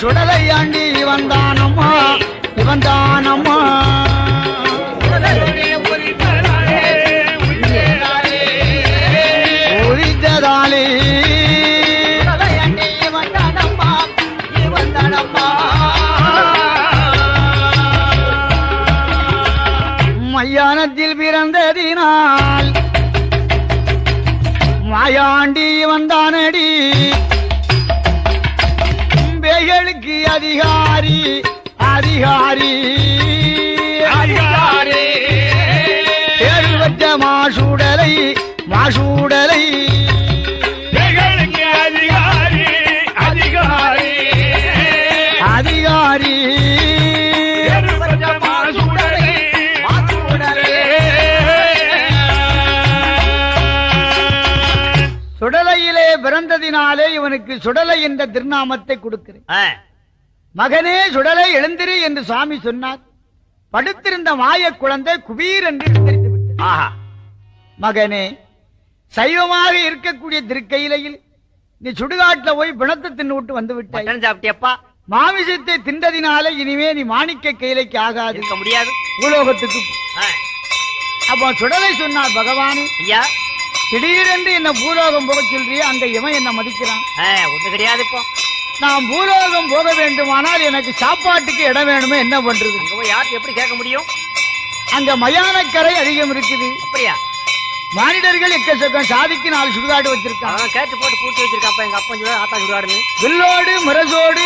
சுடலையாண்டி இவன் தானம்மா இவன் தானம்மா. உரித்ததாலே மையானத்தில் பிறந்ததினால் மாயாண்டி வந்தானடி பேய்களுக்கு அதிகாரி அதிகாரி அதிகாரி. தேர்வு பெற்ற மாசூடலை பிறந்ததினாலே இவனுக்கு சுடலை என்ற திருநாமத்தை கொடுக்கிறேன். மகனே சுடலை எழுந்திரு என்று சுவாமி சொன்னார். படுத்திருந்த மாய குழந்தை குபீர் என்று விட்டது. மகனே சைவமாக இருக்கக்கூடிய திருக்கையிலையில் நீ சுடுகாட்டுல போய் பிணத்தை தின்னு விட்டு வந்து விட்டாய். சாப்பிட்டியப்பா? மாமிசத்தை தின்றதினாலே இனிமே நீ மாணிக்க கையிலைக்கு ஆகாது. இருக்க முடியாது. பூலோகத்துக்கு. ஆ, அப்போ சுடலை சொன்னார் பகவானே. ஐயா. திடீரென்று என்ன பூலோகம் போக சொல்றியே அங்க இவன் என்ன மதிக்கிறான். ஒண்ணு கிடையாது இப்போ நான் பூலோகம் போக வேண்டுமானால் எனக்கு சாப்பாட்டுக்கு இடம் வேணுமே என்ன பண்றது? யாருக்கு எப்படி கேட்க முடியும்? அங்க மயானக்கரை அதிகம் இருக்குது. அப்படியா? மானிடர்கள் எக்கச்சக்கம் சாதிக்கு நாலு சுடுகாடு வச்சிருக்கான் அவன் கேட்டு போட்டு பூட்டி வச்சிருக்காப்பா எங்க அப்பா சொல்லி ஆத்தா சொல்லுவாருன்னு வில்லோடு முரசோடு